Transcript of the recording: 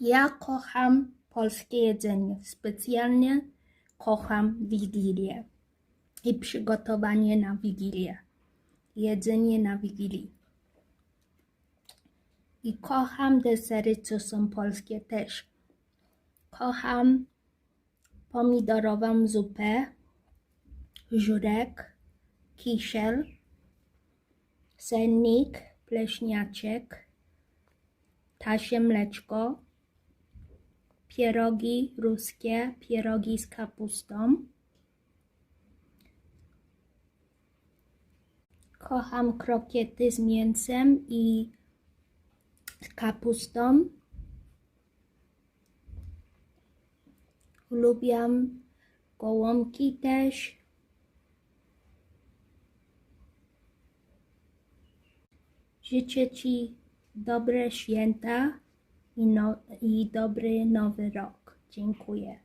Ja kocham polskie jedzenie. Specjalnie kocham Wigilię i przygotowanie na Wigilię. Jedzenie na Wigilii. I kocham desery, co są polskie też. Kocham pomidorową zupę, żurek, kisiel, sennik, pleśniaczek, tasie mleczko, pierogi ruskie, pierogi z kapustą. Kocham krokiety z mięsem i kapustą. Lubiam gołąbki też. Życzę Ci dobre święta i, no, i dobry nowy rok. Dziękuję.